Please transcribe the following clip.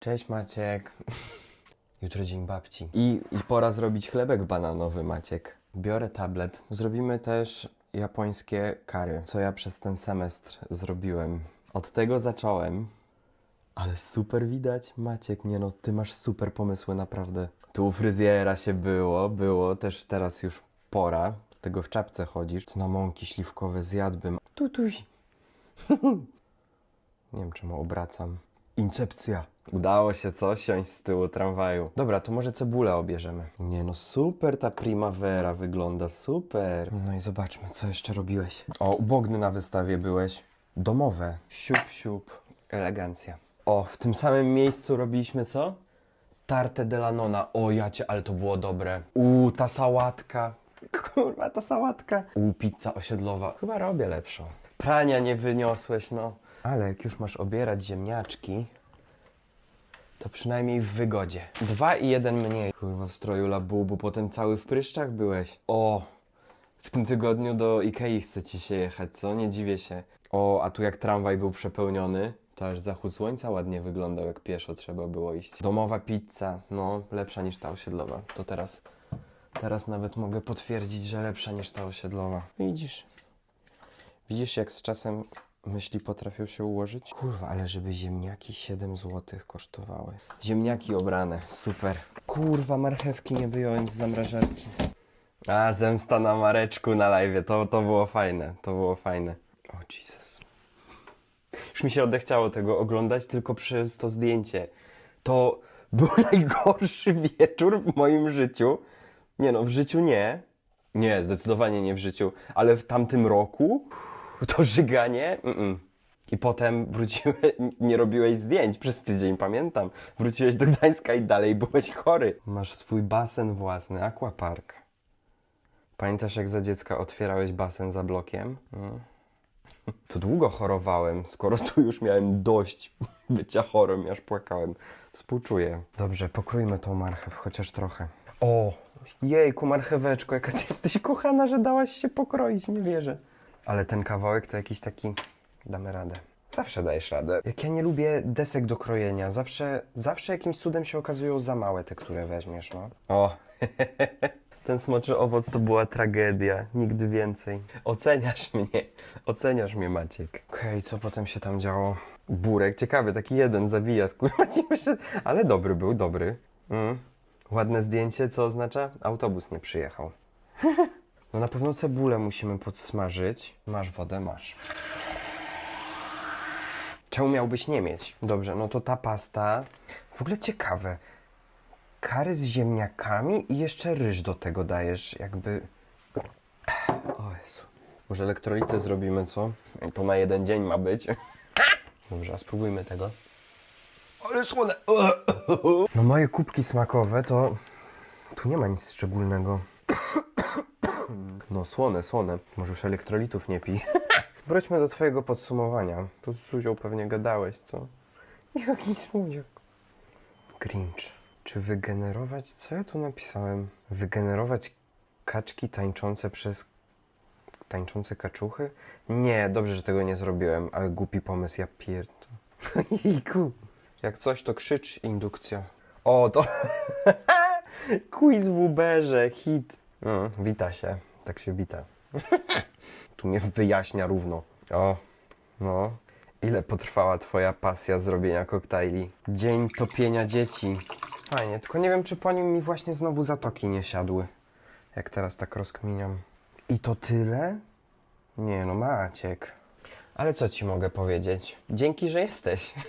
Cześć Maciek. Jutro dzień babci. I, I pora zrobić chlebek bananowy, Maciek. Biorę tablet. Zrobimy też japońskie kary, co ja przez ten semestr zrobiłem. Od tego zacząłem. Ale super widać, Maciek, nie no, ty masz super pomysły, naprawdę. Tu u fryzjera się było, było, też teraz już pora. Tego w czapce chodzisz. Cynamonki śliwkowe zjadłbym. Tutuś. Nie wiem, czemu obracam. Incepcja. Udało się coś, siąść z tyłu tramwaju. Dobra, to może cebulę obierzemy. Nie no, super ta primavera wygląda, super. No i zobaczmy, co jeszcze robiłeś. O, ubogny na wystawie byłeś. Domowe. Siup, siup. Elegancja. O, w tym samym miejscu robiliśmy co? Tarte della nonna. O, jacie, ale to było dobre. Uuu, ta sałatka. Kurwa, ta sałatka. Uuu, pizza osiedlowa. Chyba robię lepszą. Prania nie wyniosłeś, no. Ale jak już masz obierać ziemniaczki, to przynajmniej w wygodzie. Dwa i jeden mniej. Kurwa, w stroju labubu, potem cały w pryszczach byłeś. O, w tym tygodniu do Ikei chce ci się jechać, co? Nie dziwię się. O, a tu jak tramwaj był przepełniony, to aż zachód słońca ładnie wyglądał, jak pieszo trzeba było iść. Domowa pizza, no, lepsza niż ta osiedlowa. To teraz, teraz nawet mogę potwierdzić, że lepsza niż ta osiedlowa. Widzisz, widzisz jak z czasem myśli potrafią się ułożyć? Kurwa, ale żeby ziemniaki 7 zł kosztowały. Ziemniaki obrane, super. Kurwa, marchewki nie wyjąłem z zamrażarki. A, zemsta na Mareczku na live, to, to było fajne, to było fajne. O Jesus. Już mi się odechciało tego oglądać tylko przez to zdjęcie. To był najgorszy wieczór w moim życiu. Nie no, w życiu nie. Nie, zdecydowanie nie w życiu, ale w tamtym roku to żyganie. Mm-mm. I potem wróciłeś, nie robiłeś zdjęć przez tydzień, pamiętam. Wróciłeś do Gdańska i dalej byłeś chory. Masz swój basen własny, aquapark. Pamiętasz, jak za dziecka otwierałeś basen za blokiem? No. To długo chorowałem, skoro tu już miałem dość bycia chorym, aż płakałem. Współczuję. Dobrze, pokrójmy tą marchew, chociaż trochę. O, jejku, marcheweczko, jaka ty jesteś kochana, że dałaś się pokroić, nie wierzę. Ale ten kawałek to jakiś taki... Damy radę. Zawsze dajesz radę. Jak ja nie lubię desek do krojenia, zawsze, zawsze jakimś cudem się okazują za małe te, które weźmiesz, no. O, ten smoczy owoc to była tragedia. Nigdy więcej. Oceniasz mnie. Oceniasz mnie, Maciek. Okej, co potem się tam działo? Burek, ciekawy, taki jeden zawija, kurwa ci wyszedł. Ale dobry był, dobry. Mm. Ładne zdjęcie, co oznacza? Autobus nie przyjechał. No na pewno cebulę musimy podsmażyć. Masz wodę, masz. Czemu miałbyś nie mieć? Dobrze, no to ta pasta. W ogóle ciekawe. Kary z ziemniakami i jeszcze ryż do tego dajesz, jakby. O Jezu. Może elektrolity zrobimy, co? To na jeden dzień ma być. Dobrze, a spróbujmy tego. Ale słone! No moje kubki smakowe to... Tu nie ma nic szczególnego. No słone, słone. Może już elektrolitów nie pij. Wróćmy do twojego podsumowania. Tu z Zuzią pewnie gadałeś, co? Jaki słodziak. Grinch. Czy wygenerować... Co ja tu napisałem? Wygenerować kaczki tańczące przez... Tańczące kaczuchy? Nie, dobrze, że tego nie zrobiłem, ale głupi pomysł, ja pierdolę. Jejku. Jak coś, to krzycz, indukcja. O, to... Quiz w Uberze, hit. No, wita się. Tak się wita. tu mnie wyjaśnia równo. O, no. Ile potrwała twoja pasja zrobienia koktajli? Dzień topienia dzieci. Fajnie, tylko nie wiem, czy po nim mi właśnie znowu zatoki nie siadły. Jak teraz tak rozkminiam. I to tyle? Nie no, Maciek. Ale co ci mogę powiedzieć? Dzięki, że jesteś.